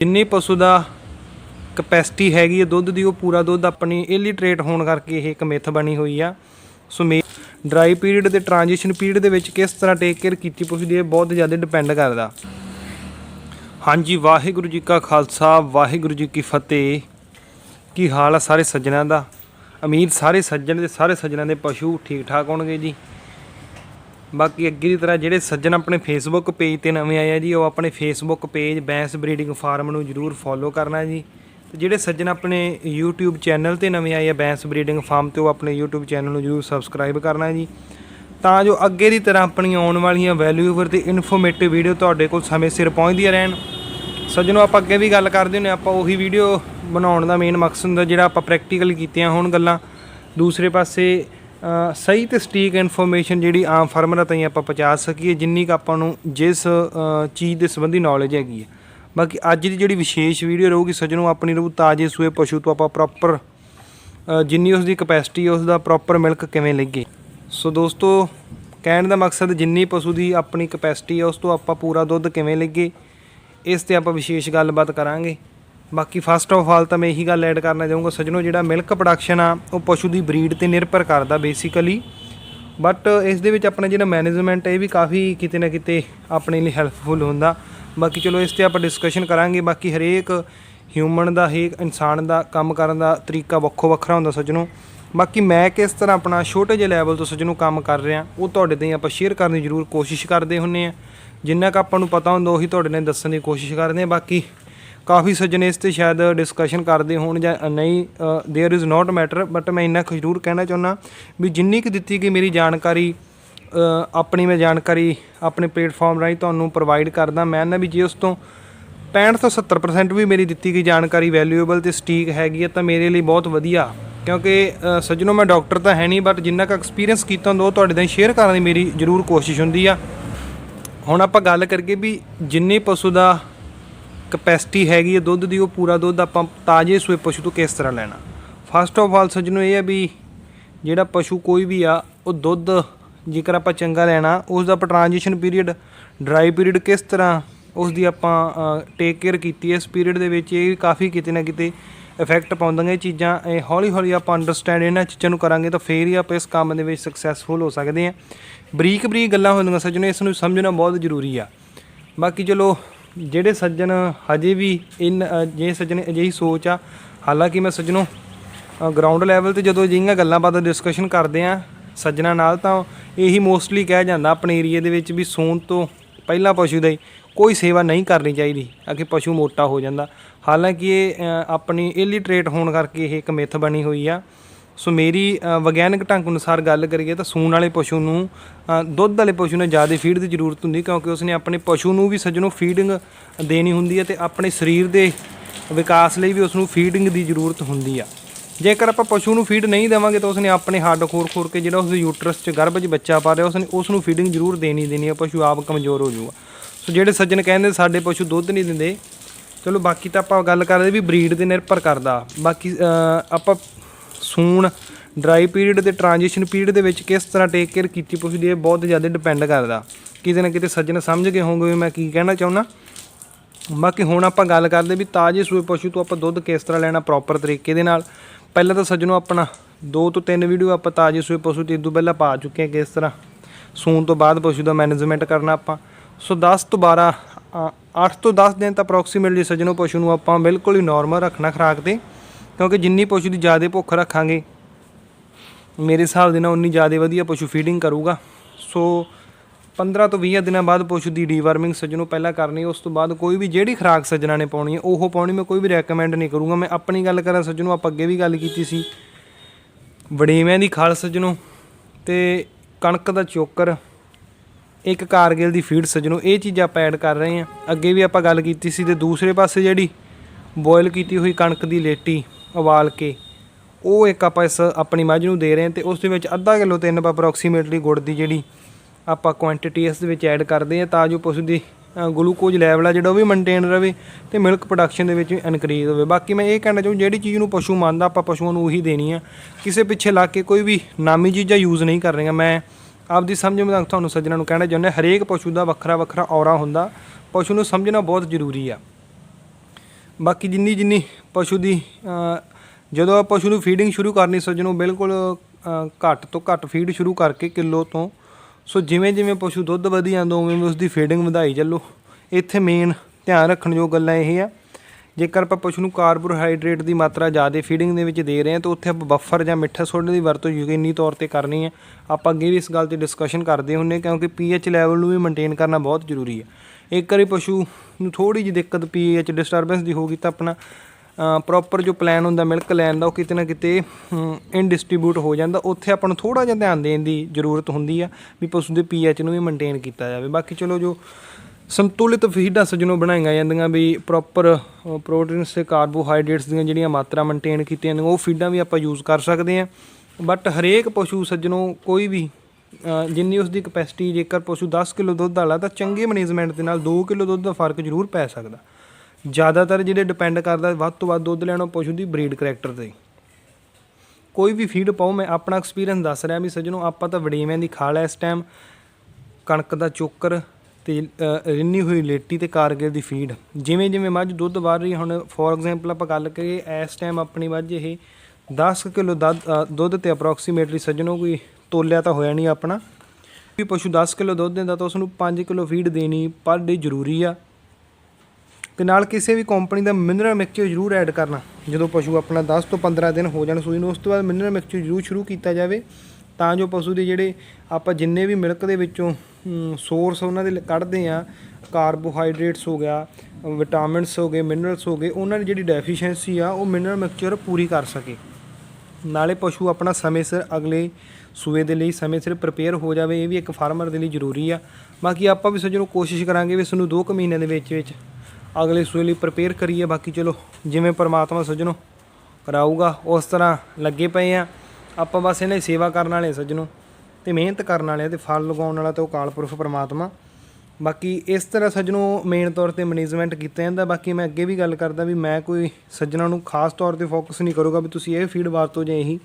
ਜਿੰਨੀ ਪਸ਼ੂ ਦਾ ਕਪੈਸਿਟੀ ਹੈਗੀ ਹੈ, ਦੁੱਧ ਦੀ, ਉਹ ਪੂਰਾ ਦੁੱਧ ਆਪਣੀ ਇਲਿਟਰੇਟ ਹੋਣ ਕਰਕੇ ਇਹ ਇੱਕ ਮਿੱਥ ਬਣੀ ਹੋਈ ਆ। ਸੋ ਮੇ ਡਰਾਈ ਪੀਰੀਅਡ ਤੇ ਟ੍ਰਾਂਜੀਸ਼ਨ ਪੀਰੀਅਡ ਦੇ ਵਿੱਚ ਕਿਸ ਤਰ੍ਹਾਂ ਟੇਕ ਕੇਅਰ ਕੀਤੀ ਪਸ਼ੂ ਦੀ, ਇਹ ਬਹੁਤ ਜ਼ਿਆਦਾ ਡਿਪੈਂਡ ਕਰਦਾ। ਹਾਂਜੀ, ਵਾਹਿਗੁਰੂ ਜੀ ਕਾ ਖਾਲਸਾ, ਵਾਹਿਗੁਰੂ ਜੀ ਕੀ ਫਤਿਹ। ਕੀ ਹਾਲ ਆ ਸਾਰੇ ਸੱਜਣਾਂ ਦਾ? ਉਮੀਦ ਸਾਰੇ ਸੱਜਣ ਦੇ, ਸਾਰੇ ਸੱਜਣਾਂ ਦੇ ਪਸ਼ੂ ਠੀਕ ਠਾਕ ਹੋਣਗੇ ਜੀ। ਬਾਕੀ ਅੱਗੇ ਦੀ ਤਰ੍ਹਾਂ ਜਿਹੜੇ ਸੱਜਣ ਆਪਣੇ ਫੇਸਬੁੱਕ ਪੇਜ ਤੇ ਨਵੇਂ ਆਏ ਆ ਜੀ, ਉਹ ਆਪਣੇ Facebook page Bains breeding farm ਨੂੰ ਜਰੂਰ ਫੋਲੋ ਕਰਨਾ ਜੀ। ਤੇ ਜਿਹੜੇ ਸੱਜਣ ਆਪਣੇ YouTube ਚੈਨਲ ਤੇ ਨਵੇਂ ਆਏ ਆ ਬੈਂਸ ਬਰੀਡਿੰਗ ਫਾਰਮ ਤੇ, ਉਹ ਆਪਣੇ YouTube ਚੈਨਲ ਨੂੰ ਜਰੂਰ ਸਬਸਕ੍ਰਾਈਬ ਕਰਨਾ ਜੀ। ਤਾਂ ਜੋ ਅੱਗੇ ਦੀ ਤਰ੍ਹਾਂ ਆਪਣੀਆਂ ਆਉਣ ਵਾਲੀਆਂ ਵੈਲਿਊਏਬਲ ਤੇ ਇਨਫੋਰਮੇਟਿਵ ਵੀਡੀਓ ਤੁਹਾਡੇ ਕੋਲ ਸਮੇਂ ਸਿਰ ਪਹੁੰਚਦੀਆਂ ਰਹਿਣ। ਸੱਜਣੋ, ਆਪਾਂ ਅੱਗੇ ਵੀ ਗੱਲ ਕਰਦੇ ਹੁੰਨੇ ਆਪਾਂ ਉਹੀ ਵੀਡੀਓ ਬਣਾਉਣ ਦਾ ਮੇਨ ਮਕਸਦ ਹੁੰਦਾ ਜਿਹੜਾ ਆਪਾਂ ਪ੍ਰੈਕਟੀਕਲ ਕੀਤੀਆਂ ਹੋਣ ਗੱਲਾਂ। ਦੂਸਰੇ ਪਾਸੇ ਸਹੀ ਤੇ ਸਟੀਕ ਇਨਫੋਰਮੇਸ਼ਨ ਜਿਹੜੀ ਆਮ ਫਾਰਮਰਾਂ ਤਾਈਂ ਆਪਾਂ ਪਹੁੰਚਾ ਸਕੀਏ, ਜਿੰਨੀ ਕੁ ਆਪਾਂ ਨੂੰ ਜਿਸ ਚੀਜ਼ ਦੇ ਸੰਬੰਧੀ ਨੌਲੇਜ ਹੈਗੀ ਹੈ। ਬਾਕੀ ਅੱਜ ਦੀ ਜਿਹੜੀ ਵਿਸ਼ੇਸ਼ ਵੀਡੀਓ ਰਹੂਗੀ, ਸੱਜਣੋ ਆਪਣੀ ਰਹੂ ਤਾਜੇ ਸੂਏ ਪਸ਼ੂ ਤੋਂ ਆਪਾਂ ਪ੍ਰੋਪਰ ਜਿੰਨੀ ਉਸ ਦੀ ਕਪੈਸਿਟੀ ਉਸ ਦਾ ਪ੍ਰੋਪਰ ਮਿਲਕ ਕਿਵੇਂ ਲੱਗੇ ਸੋ ਦੋਸਤੋ, ਕਹਿਣ ਦਾ ਮਕਸਦ ਜਿੰਨੀ ਪਸ਼ੂ ਦੀ ਆਪਣੀ ਕਪੈਸਿਟੀ ਹੈ, ਉਸ ਤੋਂ ਆਪਾਂ ਪੂਰਾ ਦੁੱਧ ਕਿਵੇਂ ਲੱਗੇ ਇਸ ਤੇ ਆਪਾਂ ਵਿਸ਼ੇਸ਼ ਗੱਲਬਾਤ ਕਰਾਂਗੇ। ਬਾਕੀ ਫਸਟ ਆਫ ਆਲ ਤਾਂ ਮੈਂ ਇਹੀ ਗੱਲ ਐਡ ਕਰਨਾ ਚਾਹੂੰਗਾ ਸੱਜਣੋ, ਜਿਹੜਾ ਮਿਲਕ ਪ੍ਰੋਡਕਸ਼ਨ ਆ, ਉਹ ਪਸ਼ੂ ਦੀ ਬਰੀਡ ਤੇ ਨਿਰਭਰ ਕਰਦਾ ਬੇਸਿਕਲੀ ਬਟ ਇਸ ਦੇ ਵਿੱਚ ਆਪਣਾ ਜਿਹੜਾ ਮੈਨੇਜਮੈਂਟ ਹੈ ਇਹ ਵੀ ਕਾਫੀ ਕਿਤੇ ਨਾ ਕਿਤੇ ਆਪਣੇ ਲਈ ਹੈਲਪਫੁਲ ਹੁੰਦਾ। ਬਾਕੀ ਚਲੋ ਇਸ ਤੇ ਆਪਾਂ ਡਿਸਕਸ਼ਨ ਕਰਾਂਗੇ। ਬਾਕੀ ਹਰੇਕ ਹਿਊਮਨ ਦਾ, ਹਰੇਕ ਇਨਸਾਨ ਦਾ ਕੰਮ ਕਰਨ ਦਾ ਤਰੀਕਾ ਵੱਖੋ ਵੱਖਰਾ ਹੁੰਦਾ ਸੱਜਣੋ। ਬਾਕੀ ਮੈਂ ਕਿਸ ਤਰ੍ਹਾਂ ਆਪਣਾ ਛੋਟੇ ਜਿਹੇ ਲੈਵਲ ਤੋਂ ਸੱਜਣੋ ਕੰਮ ਕਰ ਰਿਹਾ, ਉਹ ਤੁਹਾਡੇ ਤੇ ਆਪਾਂ ਸ਼ੇਅਰ ਕਰਨ ਦੀ ਜ਼ਰੂਰ ਕੋਸ਼ਿਸ਼ ਕਰਦੇ ਹੁੰਨੇ ਆ। ਜਿੰਨਾ ਕ ਆਪਾਂ ਨੂੰ ਪਤਾ ਹੁੰਦਾ, ਉਹੀ ਤੁਹਾਡੇ ਨਾਲ ਦੱਸਣ ਦੀ ਕੋਸ਼ਿਸ਼ ਕਰਦੇ ਆ। ਬਾਕੀ ਕਾਫੀ ਸੱਜਣ ਇਸ ਤੇ ਸ਼ਾਇਦ ਡਿਸਕਸ਼ਨ ਕਰਦੇ ਹੋਣ ਜਾਂ ਨਹੀਂ there is not matter but ਮੈਂ ਇੰਨਾ ਕੁ ਜ਼ਰੂਰ ਕਹਿਣਾ ਚਾਹੁੰਦਾ ਵੀ ਜਿੰਨੀ ਕੁ ਦਿੱਤੀ ਗਈ ਮੇਰੀ ਜਾਣਕਾਰੀ ਅ, ਆਪਣੀ ਮੈਂ ਜਾਣਕਾਰੀ ਆਪਣੇ ਪਲੇਟਫਾਰਮ ਰਾਹੀਂ ਤੁਹਾਨੂੰ ਪ੍ਰੋਵਾਈਡ ਕਰਦਾ ਮੈਂ ਨਾ ਵੀ ਜੇ ਉਸ ਤੋਂ 65 ਤੋਂ 70% ਵੀ ਮੇਰੀ ਦਿੱਤੀ ਗਈ ਜਾਣਕਾਰੀ ਵੈਲਿਊਏਬਲ ਤੇ ਸਟੀਕ ਹੈਗੀ ਹੈ ਤਾਂ ਮੇਰੇ ਲਈ ਬਹੁਤ ਵਧੀਆ ਕਿਉਂਕਿ ਅ, ਸੱਜਣੋ ਮੈਂ ਡਾਕਟਰ ਤਾਂ ਹੈ ਨਹੀਂ ਬਟ ਜਿੰਨਾ ਕੁ ਐਕਸਪੀਰੀਅੰਸ ਕੀਤਾ ਹੁੰਦਾ ਉਹ ਤੁਹਾਡੇ ਨਾਲ ਸ਼ੇਅਰ ਕਰਨ ਦੀ ਮੇਰੀ ਜ਼ਰੂਰ ਕੋਸ਼ਿਸ਼ ਹੁੰਦੀ ਆ ਹੁਣ ਆਪਾਂ ਗੱਲ ਕਰੀਏ ਵੀ ਜਿੰਨੇ ਪਸ਼ੂ ਦਾ ਕਪੈਸਿਟੀ ਹੈਗੀ ਹੈ ਦੁੱਧ ਦੀ, ਉਹ ਪੂਰਾ ਦੁੱਧ ਆਪਾਂ ਤਾਜ਼ੇ ਸੂਏ ਪਸ਼ੂ ਤੋਂ ਕਿਸ ਤਰ੍ਹਾਂ ਲੈਣਾ। ਫਸਟ ਆਫ ਆਲ ਸੱਜਣੋ, ਇਹ ਹੈ ਵੀ ਜਿਹੜਾ ਪਸ਼ੂ ਕੋਈ ਵੀ ਆ, ਉਹ ਦੁੱਧ ਜੇਕਰ ਆਪਾਂ ਚੰਗਾ ਲੈਣਾ ਉਸ ਦਾ ਆਪਾਂ ਟ੍ਰਾਂਜੀਸ਼ਨ ਪੀਰੀਅਡ ਡਰਾਈ ਪੀਰੀਅਡ ਕਿਸ ਤਰ੍ਹਾਂ ਉਸ ਦੀ ਆਪਾਂ ਟੇਕ ਕੇਅਰ ਕੀਤੀ ਇਸ ਪੀਰੀਅਡ ਦੇ ਵਿੱਚ ਇਹ ਕਾਫੀ ਕਿਤੇ ਨਾ ਕਿਤੇ ਇਫੈਕਟ ਪਾਉਂਦੀਆਂ ਇਹ ਚੀਜ਼ਾਂ। ਇਹ ਹੌਲੀ ਹੌਲੀ ਆਪਾਂ ਅੰਡਰਸਟੈਂਡ ਇਹਨਾਂ ਚੀਜ਼ਾਂ ਨੂੰ ਕਰਾਂਗੇ ਤਾਂ ਫੇਰ ਹੀ ਆਪਾਂ ਇਸ ਕੰਮ ਦੇ ਵਿੱਚ ਸਕਸੈਸਫੁਲ ਹੋ ਸਕਦੇ ਹਾਂ। ਬਰੀਕ ਬਰੀਕ ਗੱਲਾਂ ਹੁੰਦੀਆਂ, ਸੱਜਣੋ, ਇਸ ਨੂੰ ਸਮਝਣਾ ਬਹੁਤ ਜ਼ਰੂਰੀ ਆ। ਬਾਕੀ ਚਲੋ ਜਿਹੜੇ ਸੱਜਣ ਹਜੇ ਵੀ ਇਨ ਜੇ ਸੱਜਣ ਅਜਿਹੀ ਸੋਚ ਆ, ਹਾਲਾਂਕਿ ਮੈਂ ਸੱਜਣੋ ਗਰਾਊਂਡ ਲੈਵਲ ਤੇ ਜਦੋਂ ਅਜਿਹੀਆਂ ਗੱਲਾਂ ਬਾਤਾਂ ਡਿਸਕਸ਼ਨ ਕਰਦੇ ਆ ਸੱਜਣਾ ਨਾਲ, ਤਾਂ ਇਹੀ ਮੋਸਟਲੀ ਕਹਿ ਜਾਂਦਾ ਆਪਣੇ ਏਰੀਆ ਦੇ ਵਿੱਚ ਵੀ ਸੂਣ ਤੋਂ ਪਹਿਲਾਂ ਪਸ਼ੂ ਦੀ ਕੋਈ ਸੇਵਾ ਨਹੀਂ ਕਰਨੀ ਚਾਹੀਦੀ, ਅੱਗੇ ਪਸ਼ੂ ਮੋਟਾ ਹੋ ਜਾਂਦਾ। ਹਾਲਾਂਕਿ ਇਹ ਆਪਣੀ ਇਲੀਟਰੇਟ ਹੋਣ ਕਰਕੇ ਇਹ ਇੱਕ ਮਿੱਥ ਬਣੀ ਹੋਈ ਆ। ਸੋ ਮੇਰੀ ਵਿਗਿਆਨਕ ਢੰਗ ਅਨੁਸਾਰ ਗੱਲ ਕਰੀਏ ਤਾਂ ਸੂਣ ਵਾਲੇ ਪਸ਼ੂ ਨੂੰ ਦੁੱਧ ਵਾਲੇ ਪਸ਼ੂ ਨੂੰ ਜ਼ਿਆਦਾ ਫੀਡ ਦੀ ਜ਼ਰੂਰਤ ਹੁੰਦੀ ਕਿਉਂਕਿ ਉਸਨੇ ਆਪਣੇ ਪਸ਼ੂ ਨੂੰ ਵੀ ਸੱਜਣੋਂ ਫੀਡਿੰਗ ਦੇਣੀ ਹੁੰਦੀ ਹੈ ਤੇ ਆਪਣੇ ਸਰੀਰ ਦੇ ਵਿਕਾਸ ਲਈ ਵੀ ਉਸ ਨੂੰ ਫੀਡਿੰਗ ਦੀ ਜ਼ਰੂਰਤ ਹੁੰਦੀ ਆ। ਜੇਕਰ ਆਪਾਂ ਪਸ਼ੂ ਨੂੰ ਫੀਡ ਨਹੀਂ ਦੇਵਾਂਗੇ ਤਾਂ ਉਸਨੇ ਆਪਣੇ ਹੱਡ ਖੋਰ ਖੋਰ ਕੇ ਜਿਹੜਾ ਉਸਦੇ ਯੂਟਰਸ 'ਚ ਗਰਭ 'ਚ ਬੱਚਾ ਪਾ ਰਿਹਾ, ਉਸਨੇ ਉਸ ਨੂੰ ਫੀਡਿੰਗ ਜ਼ਰੂਰ ਦੇਣੀ ਦੇਣੀ ਆ, ਪਸ਼ੂ ਆਪ ਕਮਜ਼ੋਰ ਹੋ ਜਾਊਗਾ। ਸੋ ਜਿਹੜੇ ਸੱਜਣ ਕਹਿੰਦੇ ਸਾਡੇ ਪਸ਼ੂ ਦੁੱਧ ਨਹੀਂ ਦਿੰਦੇ, ਚਲੋ ਬਾਕੀ ਤਾਂ ਆਪਾਂ ਗੱਲ ਕਰਦੇ ਵੀ ਬਰੀਡ ਤੇ ਨਿਰਭਰ ਕਰਦਾ। ਬਾਕੀ ਆਪਾਂ ਸੂਣ ਡਰਾਈ ਪੀਰੀਅਡ ਤੇ ਟ੍ਰਾਂਜੀਸ਼ਨ ਪੀਰੀਅਡ ਦੇ ਵਿੱਚ ਕਿਸ ਤਰ੍ਹਾਂ ਟੇਕ ਕੇਅਰ ਕੀਤੀ ਪਸ਼ੂ ਦੀ ਇਹ ਬਹੁਤ ਜ਼ਿਆਦਾ ਡਿਪੈਂਡ ਕਰਦਾ। ਕਿਤੇ ਨਾ ਕਿਤੇ ਸੱਜਣ ਸਮਝ ਗਏ ਹੋਣਗੇ ਵੀ ਮੈਂ ਕੀ ਕਹਿਣਾ ਚਾਹੁੰਦਾ। ਬਾਕੀ ਹੁਣ ਆਪਾਂ ਗੱਲ ਕਰਦੇ ਵੀ ਤਾਜ਼ੇ ਸੂਏ ਪਸ਼ੂ ਤੋਂ ਆਪਾਂ ਦੁੱਧ ਕਿਸ ਤਰ੍ਹਾਂ ਲੈਣਾ ਪ੍ਰੋਪਰ ਤਰੀਕੇ ਦੇ ਨਾਲ। ਪਹਿਲਾਂ ਤਾਂ ਸੱਜਣੋ ਆਪਣਾ ਦੋ ਤੋਂ ਤਿੰਨ ਵੀਡੀਓ ਆਪਾਂ ਤਾਜ਼ੇ ਸੂਏ ਪਸ਼ੂ ਤੇ ਇਦੋਂ ਪਹਿਲਾਂ ਪਾ ਚੁੱਕੇ ਹਾਂ ਕਿਸ ਤਰ੍ਹਾਂ। ਸੂਣ ਤੋਂ ਬਾਅਦ ਪਸ਼ੂ ਦਾ ਮੈਨੇਜਮੈਂਟ ਕਰਨਾ ਆਪਾਂ। ਸੋ 10 ਤੋਂ 12 8 ਤੋਂ 10 ਦਿਨ ਤਾਂ ਅਪਰੋਕਸੀਮੇਟਲੀ ਸੱਜਣੋ ਪਸ਼ੂ ਨੂੰ ਆਪਾਂ ਬਿਲਕੁਲ ਹੀ ਨਾਰਮਲ ਰੱਖਣਾ ਖੁਰਾਕ ਤੇ। ਕਿਉਂਕਿ ਜਿੰਨੀ ਪਸ਼ੂ ਦੀ ਜ਼ਿਆਦਾ ਭੁੱਖ ਰੱਖਾਂਗੇ, ਮੇਰੇ ਹਿਸਾਬ ਦੇ ਨਾਲ ਉਨੀ ਜ਼ਿਆਦਾ ਵਧੀਆ ਪਸ਼ੂ ਫੀਡਿੰਗ ਕਰੂਗਾ। ਸੋ 15 ਤੋਂ 20 ਦਿਨਾਂ ਬਾਅਦ ਪਸ਼ੂ ਦੀ ਡੀਵਰਮਿੰਗ ਸੱਜਣੋਂ ਪਹਿਲਾਂ ਕਰਨੀ, ਉਸ ਤੋਂ ਬਾਅਦ ਕੋਈ ਵੀ ਜਿਹੜੀ ਖੁਰਾਕ ਸੱਜਣਾ ਨੇ ਪਾਉਣੀ ਹੈ, ਉਹ ਪਾਉਣੀ, ਮੈਂ ਕੋਈ ਵੀ ਰეკਮੈਂਡ ਨਹੀਂ ਕਰੂੰਗਾ। ਮੈਂ ਆਪਣੀ ਗੱਲ ਕਰਾਂ ਸੱਜਣੋਂ, ਆਪਾਂ ਅੱਗੇ ਵੀ ਗੱਲ ਕੀਤੀ ਸੀ। ਵੜੇਵਿਆਂ ਦੀ ਖਾਲ ਸੱਜਣੋ ਤੇ ਕਣਕ ਦਾ ਚੋਕਰ, ਇੱਕ ਕਾਰਗਿਲ ਦੀ ਫੀਡ ਸੱਜਣੋ, ਇਹ ਚੀਜ਼ਾਂ ਆਪਾਂ ਐਡ ਕਰ ਰਹੇ ਹਾਂ। ਅੱਗੇ ਵੀ ਆਪਾਂ ਗੱਲ ਕੀਤੀ ਸੀ ਤੇ ਦੂਸਰੇ ਪਾਸੇ ਜਿਹੜੀ ਬੋਇਲ ਕੀਤੀ ਹੋਈ ਕਣਕ ਦੀ ਲੇਟੀ ਉਬਾਲ ਕੇ ਉਹ ਇੱਕ ਆਪਾਂ ਇਸ ਆਪਣੀ ਮੱਝ ਨੂੰ ਦੇ ਰਹੇ ਹਾਂ ਤੇ ਉਸ ਦੇ ਵਿੱਚ ਅੱਧਾ ਕਿਲੋ ਤਿੰਨ ਅਪਰੋਕਸੀਮੇਟਲੀ ਗੁੜ ਦੀ ਜਿਹੜੀ ਆਪਾਂ ਕੁਆਂਟੀਟੀ ਇਸ ਦੇ ਵਿੱਚ ਐਡ ਕਰਦੇ ਹਾਂ ਤਾਂ ਜੋ ਪਸ਼ੂ ਦੀ ਗਲੂਕੋਜ਼ ਲੈਵਲ ਆ ਜਿਹੜਾ ਉਹ ਵੀ ਮੇਨਟੇਨ ਰਵੇ ਤੇ ਮਿਲਕ ਪ੍ਰੋਡਕਸ਼ਨ ਦੇ ਵਿੱਚ ਵੀ ਇਨਕਰੀਜ਼ ਹੋਵੇ। ਬਾਕੀ ਮੈਂ ਇਹ ਕਹਿਣਾ ਚਾਹੁੰ ਜਿਹੜੀ ਚੀਜ਼ ਨੂੰ ਪਸ਼ੂ ਮੰਨਦਾ ਆਪਾਂ ਪਸ਼ੂਆਂ ਨੂੰ ਉਹੀ ਦੇਣੀ ਆ। ਕਿਸੇ ਪਿੱਛੇ ਲੱਗ ਕੇ ਕੋਈ ਵੀ ਨਾਮੀ ਚੀਜ਼ਾਂ ਯੂਜ਼ ਨਹੀਂ ਕਰ ਰਹੀਆਂ। ਮੈਂ ਆਪਦੀ ਸਮਝ ਮੁਤਾਬਕ ਤੁਹਾਨੂੰ ਸੱਜਣਾ ਨੂੰ ਕਹਿਣਾ ਚਾਹੁੰਦਾ, ਹਰੇਕ ਪਸ਼ੂ ਦਾ ਵੱਖਰਾ ਵੱਖਰਾ ਔਰਾ ਹੁੰਦਾ। ਪਸ਼ੂ ਨੂੰ ਸਮਝਣਾ ਬਹੁਤ ਜ਼ਰੂਰੀ ਆ। ਬਾਕੀ ਜਿੰਨੀ ਜਿੰਨੀ ਪਸ਼ੂ ਦੀ ਜਦੋਂ ਆ ਪਸ਼ੂ ਨੂੰ ਫੀਡਿੰਗ ਸ਼ੁਰੂ ਕਰਨੀ ਸੱਜਣੋ, ਬਿਲਕੁਲ ਘੱਟ ਤੋਂ ਘੱਟ ਫੀਡ ਸ਼ੁਰੂ ਕਰਕੇ ਕਿਲੋ ਤੋਂ। ਸੋ ਜਿਵੇਂ ਜਿਵੇਂ ਪਸ਼ੂ ਦੁੱਧ ਵਧੀ ਜਾਂਦਾ, ਉਵੇਂ ਉਵੇਂ ਉਸ ਦੀ ਫੀਡਿੰਗ ਵਧਾਈ ਚੱਲੋ। ਇੱਥੇ ਮੇਨ ਧਿਆਨ ਰੱਖਣ ਯੋਗ ਗੱਲਾਂ ਇਹ ਆ ਜੇਕਰ ਆਪਾਂ ਪਸ਼ੂ ਨੂੰ ਕਾਰਬੋਹਾਈਡਰੇਟ ਦੀ ਮਾਤਰਾ ਜ਼ਿਆਦਾ ਫੀਡਿੰਗ ਦੇ ਵਿੱਚ ਦੇ ਰਹੇ ਹਾਂ, ਤਾਂ ਉੱਥੇ ਆਪਾਂ ਬਫਰ ਜਾਂ ਮਿੱਠਾ ਸੋਡੇ ਦੀ ਵਰਤੋਂ ਯਕੀਨੀ ਤੌਰ ਤੇ ਕਰਨੀ ਹੈ। ਆਪਾਂ ਅੱਗੇ ਵੀ ਇਸ ਗੱਲ ਤੇ ਡਿਸਕਸ਼ਨ ਕਰਦੇ ਹੁੰਨੇ ਕਿਉਂਕਿ ਪੀਐਚ ਲੈਵਲ ਨੂੰ ਵੀ ਮੇਨਟੇਨ ਕਰਨਾ ਬਹੁਤ ਜ਼ਰੂਰੀ ਹੈ। ਇੱਕ ਵਾਰੀ ਪਸ਼ੂ ਨੂੰ ਥੋੜੀ ਜਿਹੀ ਦਿੱਕਤ ਪੀਐਚ ਡਿਸਟਰਬੈਂਸ ਦੀ ਹੋਗੀ ਤਾਂ ਆਪਣਾ ਪ੍ਰੋਪਰ ਜੋ ਪਲਾਨ ਹੁੰਦਾ ਮਿਲਕ ਲੈਣ ਦਾ, ਉਹ ਕਿਤੇ ਨਾ ਕਿਤੇ ਇਨਡਿਸਟ੍ਰੀਬਿਊਟ ਹੋ ਜਾਂਦਾ। ਉੱਥੇ ਆਪਾਂ ਨੂੰ ਥੋੜਾ ਜਿਹਾ ਧਿਆਨ ਦੇਣ ਦੀ ਜ਼ਰੂਰਤ ਹੁੰਦੀ ਆ ਵੀ ਪਸ਼ੂ ਦੇ ਪੀਐਚ ਨੂੰ ਵੀ ਮੇਨਟੇਨ ਕੀਤਾ ਜਾਵੇ। ਬਾਕੀ ਚਲੋ ਜੋ ਸੰਤੁਲਿਤ ਫੀਡਾਂ ਸੱਜਣੋਂ ਬਣਾਈਆਂ ਜਾਂਦੀਆਂ ਵੀ ਪ੍ਰੋਪਰ ਪ੍ਰੋਟੀਨਸ ਤੇ ਕਾਰਬੋਹਾਈਡਰੇਟਸ ਦੀਆਂ ਜਿਹੜੀਆਂ ਮਾਤਰਾ ਮੇਨਟੇਨ ਕੀਤੀਆਂ ਜਾਂਦੀਆਂ, ਉਹ ਫੀਡਾਂ ਵੀ ਆਪਾਂ ਯੂਜ਼ ਕਰ ਸਕਦੇ ਹਾਂ। ਬਟ ਹਰੇਕ ਪਸ਼ੂ ਸੱਜਣੋਂ ਕੋਈ ਵੀ ਜਿੰਨੀ ਉਸ ਦੀ ਕਪੈਸਿਟੀ ਜੇਕਰ ਪਸ਼ੂ 10 ਕਿਲੋ ਦੁੱਧ ਵਾਲਾ, ਤਾਂ ਚੰਗੇ ਮੈਨੇਜਮੈਂਟ ਦੇ ਨਾਲ 2 ਕਿਲੋ ਦੁੱਧ ਦਾ ਫ਼ਰਕ ਜ਼ਰੂਰ ਪੈ ਸਕਦਾ। ਜ਼ਿਆਦਾਤਰ ਜਿਹੜੇ ਡਿਪੈਂਡ ਕਰਦਾ, ਵੱਧ ਤੋਂ ਵੱਧ ਦੁੱਧ ਲੈਣਾ ਪਸ਼ੂ ਦੀ ਬਰੀਡ ਕਰੈਕਟਰ ਤੇ। ਕੋਈ ਵੀ ਫੀਡ ਪਾਓ, ਮੈਂ ਆਪਣਾ ਐਕਸਪੀਰੀਅੰਸ ਦੱਸ ਰਿਹਾ ਵੀ ਸੱਜਣੋ ਆਪਾਂ ਤਾਂ ਵੜੇਵਿਆਂ ਦੀ ਖਾਲ ਹੈ ਇਸ ਟਾਈਮ ਕਣਕ ਦਾ ਚੋਕਰ ਤੇ ਰਿੰਨੀ ਹੋਈ ਲੇਟੀ ਤੇ ਕਾਰਗਿਲ ਦੀ ਫੀਡ। ਜਿਵੇਂ ਜਿਵੇਂ ਮੱਝ ਦੁੱਧ ਵੱਧ ਰਹੀ ਹੁਣ ਫੋਰ ਐਗਜ਼ਾਮਪਲ ਆਪਾਂ ਗੱਲ ਕਰੀਏ, ਇਸ ਟਾਈਮ ਆਪਣੀ ਮੱਝ ਇਹ 10 ਕਿਲੋ ਦੁੱਧ ਤੇ ਅਪਰੋਕਸੀਮੇਟਲੀ ਸੱਜਣੋ ਕੋਈ ਤੋਲਿਆ ਤਾਂ ਹੋਇਆ ਨਹੀਂ ਆਪਣਾ। ਵੀ ਪਸ਼ੂ 10 ਕਿਲੋ ਦੁੱਧ ਦਿੰਦਾ ਤਾਂ ਉਸ ਨੂੰ 5 ਕਿਲੋ ਫੀਡ ਦੇਣੀ ਪਰ ਡੇ ਜ਼ਰੂਰੀ ਆ। ਤੇ ਨਾਲ ਕਿਸੇ ਵੀ ਕੰਪਨੀ ਦਾ ਮਿਨਰਲ ਮਿਕਸਚਰ ਜ਼ਰੂਰ ਐਡ ਕਰਨਾ। ਜਦੋਂ ਪਸ਼ੂ ਆਪਣਾ 10 ਤੋਂ 15 ਦਿਨ ਹੋ ਜਾਣ ਸੂਈ ਨੂੰ, ਉਸ ਤੋਂ ਬਾਅਦ ਮਿਨਰਲ ਮਿਕਸਚਰ ਜ਼ਰੂਰ ਸ਼ੁਰੂ ਕੀਤਾ ਜਾਵੇ। ਤਾਂ ਜੋ ਪਸ਼ੂ ਦੇ ਜਿਹੜੇ ਆਪਾਂ ਜਿੰਨੇ ਵੀ ਮਿਲਕ ਦੇ ਵਿੱਚੋਂ ਸੋਰਸ ਉਹਨਾਂ ਦੇ ਕੱਢਦੇ ਆ। ਕਾਰਬੋਹਾਈਡਰੇਟਸ ਹੋ ਗਿਆ ਵਿਟਾਮਿਨਸ ਹੋ ਗਏ ਮਿਨਰਲਸ ਹੋ ਗਏ, ਉਹਨਾਂ ਦੀ ਜਿਹੜੀ ਡੈਫੀਸ਼ੀਐਂਸੀ ਆ, ਉਹ ਮਿਨਰਲ ਮਿਕਸਚਰ ਪੂਰੀ ਕਰ ਸਕੇ। ਨਾਲੇ ਪਸ਼ੂ ਆਪਣਾ ਸਮੇਂ ਸਿਰ ਅਗਲੇ ਸੂਏ ਦੇ ਲਈ ਸਮੇਂ ਸਿਰ ਪ੍ਰਪੇਅਰ ਹੋ ਜਾਵੇ, ਇਹ ਵੀ ਇੱਕ ਫਾਰਮਰ ਦੇ ਲਈ ਜ਼ਰੂਰੀ ਆ। ਬਾਕੀ ਆਪਾਂ ਵੀ ਸੱਜਣੋਂ ਕੋਸ਼ਿਸ਼ ਕਰਾਂਗੇ ਵੀ ਇਸ ਨੂੰ 2 ਕੁ ਮਹੀਨਿਆਂ ਦੇ ਵਿੱਚ ਵਿੱਚ ਅਗਲੇ ਸੂਏ ਲਈ ਪ੍ਰਪੇਅਰ ਕਰੀਏ। ਬਾਕੀ ਚਲੋ ਜਿਵੇਂ ਪਰਮਾਤਮਾ ਸੱਜਣੋਂ ਕਰਾਊਗਾ, ਉਸ ਤਰ੍ਹਾਂ ਲੱਗੇ ਪਏ ਆ। ਆਪਾਂ ਬਸ ਇਹਨਾਂ ਦੀ ਸੇਵਾ ਕਰਨ ਵਾਲੇ ਸੱਜਣੋਂ ਤੇ ਮਿਹਨਤ ਕਰਨ ਵਾਲੇ ਆ ਤੇ ਫਲ ਲਗਾਉਣ ਵਾਲਾ ਤੇ ਉਹ ਕਾਲ ਪੁਰਖ ਪਰਮਾਤਮਾ। ਬਾਕੀ ਇਸ ਤਰ੍ਹਾਂ ਸੱਜਣੋਂ ਮੇਨ ਤੌਰ ਤੇ ਮੈਨੇਜਮੈਂਟ ਕੀਤਾ ਜਾਂਦਾ। ਬਾਕੀ ਮੈਂ ਅੱਗੇ ਵੀ ਗੱਲ ਕਰਦਾ ਵੀ ਮੈਂ ਕੋਈ ਸੱਜਣਾ ਨੂੰ ਖਾਸ ਤੌਰ ਤੇ ਫੋਕਸ ਨਹੀਂ ਕਰੂਗਾ ਵੀ ਤੁਸੀਂ ਇਹ ਫੀਡ ਵਰਤੋ ਜਾਂ ਇਹੀ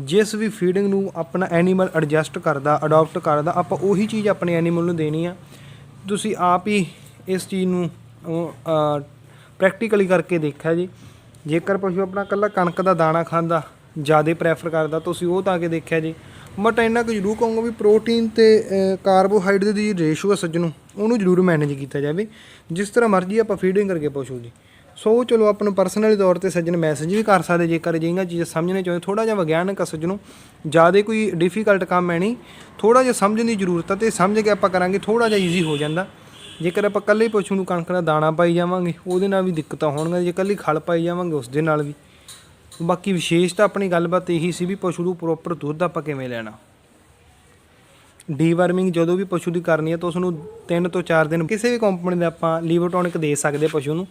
ਜਿਸ ਵੀ ਫੀਡਿੰਗ ਨੂੰ ਆਪਣਾ ਐਨੀਮਲ ਐਡਜਸਟ ਕਰਦਾ ਅਡਾਪਟ ਕਰਦਾ, ਆਪਾਂ ਉਹੀ ਚੀਜ਼ ਆਪਣੇ ਐਨੀਮਲ ਨੂੰ ਦੇਣੀ ਆ। ਤੁਸੀਂ ਆਪ ਹੀ ਇਸ ਚੀਜ਼ ਨੂੰ ਪ੍ਰੈਕਟੀਕਲੀ ਕਰਕੇ ਦੇਖਿਆ ਜੀ। ਜੇਕਰ ਪਸ਼ੂ ਆਪਣਾ ਕੱਲਾ ਕਣਕ ਦਾ ਦਾਣਾ ਖਾਂਦਾ, ਜ਼ਿਆਦਾ ਪ੍ਰੈਫਰ ਕਰਦਾ ਤੁਸੀਂ ਉਹ ਤਾਂ ਕੇ ਦੇਖਿਆ ਜੀ। ਬਟ ਇੰਨਾ ਕੁ ਜ਼ਰੂਰ ਕਹੂੰਗਾ ਵੀ ਪ੍ਰੋਟੀਨ ਤੇ ਕਾਰਬੋਹਾਈਡਰੇਟ ਦੀ ਜਿਹੜੀ ਰੇਸ਼ੋ ਹੈ ਸੱਜਣੋ, ਉਹਨੂੰ ਜ਼ਰੂਰ ਮੈਨੇਜ ਕੀਤਾ ਜਾਵੇ। ਜਿਸ ਤਰ੍ਹਾਂ ਮਰਜ਼ੀ ਆਪਾਂ ਫੀਡਿੰਗ ਕਰਕੇ ਪਸ਼ੂ ਦੀ ਸੋ ਚਲੋ ਆਪਾਂ ਨੂੰ ਪਰਸਨਲੀ ਤੌਰ ਤੇ ਸੱਜਣ ਮੈਸੇਜ ਵੀ ਕਰ ਸਕਦੇ, ਜੇਕਰ ਜਿਹੀਆਂ ਚੀਜ਼ਾਂ ਸਮਝਣੇ ਚਾਹੁੰਦੇ ਥੋੜਾ ਜਿਹਾ ਵਿਗਿਆਨਕ ਆ ਸੱਜਣੋ, ਜ਼ਿਆਦਾ ਕੋਈ ਡਿਫਿਕਲਟ ਕੰਮ ਹੈ ਨਹੀਂ। ਥੋੜਾ ਜਿਹਾ ਸਮਝਣ ਦੀ ਜ਼ਰੂਰਤ ਹੈ ਤੇ ਸਮਝ ਕੇ ਆਪਾਂ ਕਰਾਂਗੇ ਥੋੜਾ ਜਿਹਾ ਈਜ਼ੀ ਹੋ ਜਾਂਦਾ। ਜੇਕਰ ਆਪਾਂ ਇਕੱਲੇ ਹੀ ਪਸ਼ੂ ਨੂੰ ਕਣਕ ਦਾ ਦਾਣਾ ਪਾਈ ਜਾਵਾਂਗੇ, ਉਹਦੇ ਨਾਲ ਵੀ ਦਿੱਕਤਾਂ ਹੋਣਗੀਆਂ, ਜੇ ਇਕੱਲੀ ਖਲ ਪਾਈ ਜਾਵਾਂਗੇ, ਉਸ ਦੇ ਨਾਲ ਵੀ। ਬਾਕੀ ਵਿਸ਼ੇਸ਼ ਤਾਂ ਆਪਣੀ ਗੱਲਬਾਤ ਇਹੀ ਸੀ ਵੀ ਪਸ਼ੂ ਨੂੰ ਪ੍ਰੋਪਰ ਦੁੱਧ ਆਪਾਂ ਕਿਵੇਂ ਲੈਣਾ। ਡੀਵਰਮਿੰਗ ਜਦੋਂ ਵੀ ਪਸ਼ੂ ਦੀ ਕਰਨੀ ਹੈ ਤਾਂ ਉਸ ਨੂੰ 3 ਤੋਂ 4 ਦਿਨ ਕਿਸੇ ਵੀ ਕੰਪਨੀ ਦਾ ਆਪਾਂ ਲੀਵੋਟੋਨਿਕ ਦੇ ਸਕਦੇ ਪਸ਼ੂ ਨੂੰ।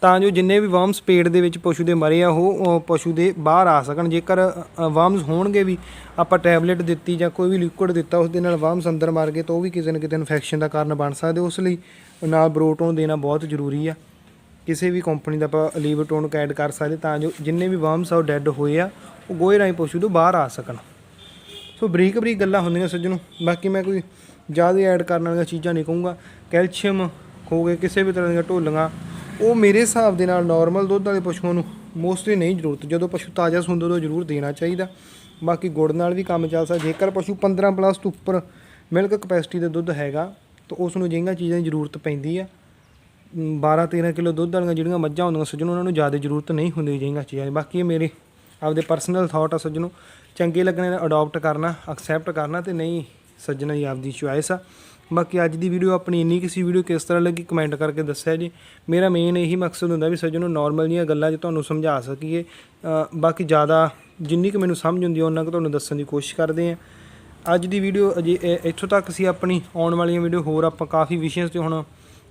ਤਾਂ ਜੋ ਜਿੰਨੇ ਵੀ ਵਰਮਸ ਪੇਟ ਦੇ ਵਿੱਚ ਪਸ਼ੂ ਦੇ ਮਰੇ ਆ, ਉਹ ਪਸ਼ੂ ਦੇ ਬਾਹਰ ਆ ਸਕਣ। ਜੇਕਰ ਵਰਮਸ ਹੋਣਗੇ ਵੀ ਆਪਾਂ ਟੈਬਲੇਟ ਦਿੱਤੀ ਜਾਂ ਕੋਈ ਵੀ ਲਿਕੁਇਡ ਦਿੱਤਾ ਉਸ ਦੇ ਨਾਲ ਵਰਮਸ ਅੰਦਰ ਮਰ ਗਏ ਤਾਂ ਉਹ ਵੀ ਕਿਸੇ ਨਾ ਕਿਤੇ ਇਨਫੈਕਸ਼ਨ ਦਾ ਕਾਰਨ ਬਣ ਸਕਦੇ ਉਸ ਲਈ ਨਾਲ ਬਰੋਟੋਨ ਦੇਣਾ ਬਹੁਤ ਜ਼ਰੂਰੀ ਆ। ਕਿਸੇ ਵੀ ਕੰਪਨੀ ਦਾ ਆਪਾਂ ਲੀਵੋਟੋਨਿਕ ਐਡ ਕਰ ਸਕਦੇ ਤਾਂ ਜੋ ਜਿੰਨੇ ਵੀ ਵਰਮਸ ਆ ਉਹ ਡੈੱਡ ਹੋਏ ਆ, ਉਹ ਗੋਹੇ ਰਾਹੀਂ ਪਸ਼ੂ ਤੋਂ ਬਾਹਰ ਆ ਸਕਣ। ਸੋ ਬਰੀਕ ਬਰੀਕ ਗੱਲਾਂ ਹੁੰਦੀਆਂ ਸੱਜਣੋ। ਬਾਕੀ ਮੈਂ ਕੋਈ ਜ਼ਿਆਦਾ ਐਡ ਕਰਨ ਵਾਲੀਆਂ ਚੀਜ਼ਾਂ ਨਹੀਂ ਕਹੂੰਗਾ। ਕੈਲਸ਼ੀਅਮ ਹੋ ਗਏ, ਕਿਸੇ ਵੀ ਤਰ੍ਹਾਂ ਦੀਆਂ ਢੋਲੀਆਂ, ਉਹ ਮੇਰੇ ਹਿਸਾਬ ਦੇ ਨਾਲ ਨਾਰਮਲ ਦੁੱਧ ਵਾਲੇ ਪਸ਼ੂਆਂ ਨੂੰ ਮੋਸਟਲੀ ਨਹੀਂ ਜ਼ਰੂਰਤ। ਜਦੋਂ ਪਸ਼ੂ ਤਾਜ਼ਾ ਸੁੰਦਰ ਉਦੋਂ ਜ਼ਰੂਰ ਦੇਣਾ ਚਾਹੀਦਾ। ਬਾਕੀ ਗੁੜ ਨਾਲ ਵੀ ਕੰਮ ਚੱਲ ਸਕਦਾ ਜੇਕਰ ਪਸ਼ੂ 15 ਪਲੱਸ ਤੋਂ ਉੱਪਰ ਮਿਲਕ ਕਪੈਸਿਟੀ ਦਾ ਦੁੱਧ ਹੈਗਾ, ਤਾਂ ਉਸ ਨੂੰ ਜਿਹੀਆਂ ਚੀਜ਼ਾਂ ਦੀ ਜ਼ਰੂਰਤ ਪੈਂਦੀ ਆ 12 13 ਕਿਲੋ ਦੁੱਧ ਵਾਲੀਆਂ ਜਿਹੜੀਆਂ ਮੱਝਾਂ ਹੁੰਦੀਆਂ ਸੱਜਣੋ, ਉਹਨਾਂ ਨੂੰ ਜ਼ਿਆਦਾ ਜ਼ਰੂਰਤ ਨਹੀਂ ਹੁੰਦੀ ਜਿਹੀਆਂ ਚੀਜ਼ਾਂ ਦੀ। ਬਾਕੀ ਇਹ ਮੇਰੇ ਆਪਦੇ ਪਰਸਨਲ ਥਾਟ ਆ ਸੱਜਣੋ, ਚੰਗੇ ਲੱਗਣੇ ਨੇ ਅਡਾਪਟ ਕਰਨਾ ਐਕਸੈਪਟ ਕਰਨਾ ਤੇ ਨਹੀਂ ਸੱਜਣਾ ਜੀ ਆਪਦੀ ਚੁਆਇਸ ਆ। ਬਾਕੀ ਅੱਜ ਦੀ ਵੀਡੀਓ ਆਪਣੀ ਇੰਨੀ ਕਿਸੇ ਵੀਡੀਓ ਕਿਸ ਤਰ੍ਹਾਂ ਲੱਗੀ ਕਮੈਂਟ ਕਰਕੇ ਦੱਸਿਆ ਜੀ। ਮੇਰਾ ਮੇਨ ਇਹੀ ਮਕਸਦ ਹੁੰਦਾ ਵੀ ਸੱਜਣੋ ਨਾਰਮਲ ਜੀਆਂ ਗੱਲਾਂ 'ਚ ਤੁਹਾਨੂੰ ਸਮਝਾ ਸਕੀਏ। ਬਾਕੀ ਜ਼ਿਆਦਾ ਜਿੰਨੀ ਕੁ ਮੈਨੂੰ ਸਮਝ ਹੁੰਦੀ ਹੈ ਉਹਨਾਂ ਕੁ ਤੁਹਾਨੂੰ ਦੱਸਣ ਦੀ ਕੋਸ਼ਿਸ਼ ਕਰਦੇ ਆ। ਅੱਜ ਦੀ ਵੀਡੀਓ ਅਜੇ ਇੱਥੋਂ ਤੱਕ ਸੀ ਆਪਣੀ, ਆਉਣ ਵਾਲੀਆਂ ਵੀਡੀਓ ਹੋਰ ਆਪਾਂ ਕਾਫੀ ਵਿਸ਼ਿਆਂ ਤੇ ਹੁਣ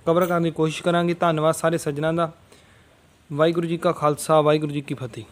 ਕਵਰ ਕਰਨ ਦੀ ਕੋਸ਼ਿਸ਼ ਕਰਾਂਗੇ। ਧੰਨਵਾਦ ਸਾਰੇ ਸੱਜਣਾਂ ਦਾ। ਵਾਹਿਗੁਰੂ ਜੀ ਕਾ ਖਾਲਸਾ, ਵਾਹਿਗੁਰੂ ਜੀ ਕੀ ਫਤਿਹ।